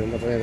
இந்த பையன்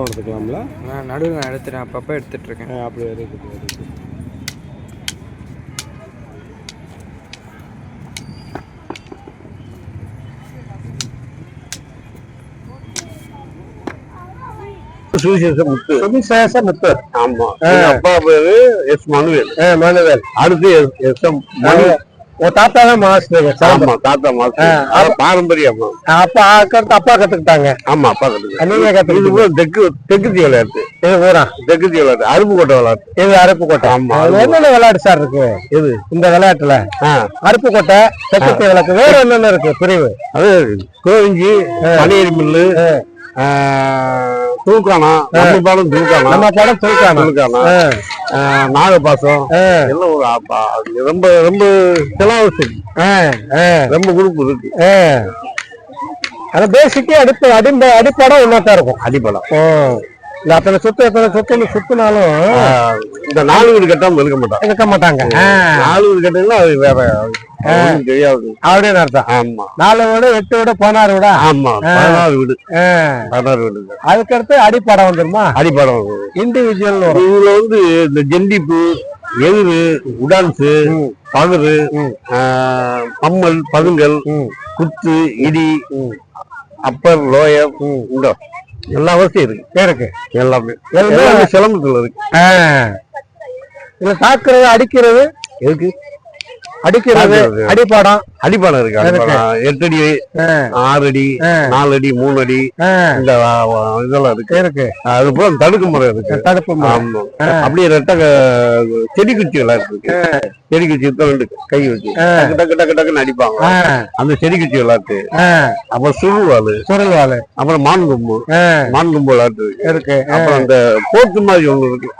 எடுத்துக்கலாம்ல? நான் நடுவில் நான் எடுத்துட்டேன் அப்பப்போ எடுத்துட்டு இருக்கேன் ஆ, அப்படி இருக்குது இருக்குது. முத்து. ஆமா. எங்க அப்பா பேரு எஸ் மனுவேல். மனுவேல். அடுத்து எஸ் எஸ் எம் மணி உன் தாத்தா தான் மாஸ்டர் ஆமா தாத்தா மாசம் பாரம்பரியம்? அப்பா கருத்து அப்பா கத்துக்கிட்டாங்க. ஆமா அப்பா கத்துக்கிட்டீங்க. கூட தெற்கு விளையாட்டு இது பூரா தெற்குத்தி விளையாட்டு அருப்புக்கோட்டை விளையாட்டு. இது அருப்புக்கோட்டை ஆமா, என்னென்ன விளையாட்டு சார் இருக்கு? எது? இந்த விளையாட்டுல. அருப்புக்கோட்டை செக்கத்தி விளக்கு வேற என்னென்ன இருக்கு? பிரிவு. அது கோவிஞ்சி பனியரி மில்லு தூக்கானா நம்ம பாடம் தூக்கானா? நம்ம படம் தூக்கான? தூக்கானா. நாகபாசம் எல்லாம் ஒரு ரொம்ப ரொம்ப சிலாவசி ரொம்ப குரூப் இருக்கு. அந்த பேசிக்கே அடிப்பு அடிம்ப அடிப்படம் ஒன்னாத்தான் இருக்கும். அடிப்படம். இந்த அத்தனை சுத்து எத்தனை சுத்து சுத்தினாலும் இந்த நாலு வீடு கட்டாம இருக்க மாட்டான் இருக்க மாட்டாங்க. நாலு வீடு கட்டினா அது வேற தெரியாது. அப்படின்னு அர்த்தம்? ஆமா. நாலு வீடு எட்டு வீடு பதினாறு வீடா? ஆமா பதினாறு வீடு. பதினாறு வீடு. அதுக்கடுத்து அடிப்படம் வந்துருமா? அடிப்படம் இண்டிவிஜுவல் வரும் இதுல வந்து இந்த ஜெண்டிப்பு எதிரு உடான்ஸு பதறு பம்மல் பதுங்கல் குத்து இடி அப்பர் லோயர் இந்த எல்லா வசதியும் இருக்கு. இருக்கு எல்லாமே. எல்லாமே சிலம்பத்துல இருக்கு. ஆ. இதுல தாக்குறது அடிக்கிறது எதுக்கு? அடிக்கிறது. அடிப்படம். அடிப்பாடம் இருக்கு. அடிப்பாடம் எட்டு அடி ஆறு அடி. நாலு அடி மூணு அடி இந்த இதெல்லாம் இருக்கு. இருக்கு. அது போல தடுக்கு முறை இருக்கு. தடுப்பு அப்படியே ரெட்ட செடி குச்சி விளையாட்டு இருக்கு. செடி குச்சி ரெண்டு கை வச்சு டக்கு டக்கு டக்கு டக்குன்னு அடிப்பாங்க. அந்த செடி குச்சி விளையாட்டு அப்புறம் சுருள்வாள் சுருள் வாழு அப்புறம் மான் கொம்பு. மான் கொம்பு விளையாட்டு இருக்கு. இருக்கு. அப்புறம் அந்த போத்து மாதிரி ஒண்ணு இருக்கு.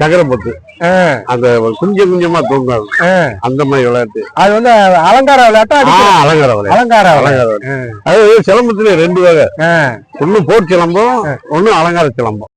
சக்கரை போத்து அந்த கொஞ்சம் கொஞ்சமா தூங்காது. அந்த மாதிரி விளையாட்டு. அது வந்து அலங்கார விளையாட்டா? அலங்கார விளையாட்டு. அலங்கார. அலங்கார அது சிலம்பத்துல ரெண்டு வகை. ஒண்ணு போர் சிலம்பம் ஒண்ணு அலங்கார சிலம்பம்.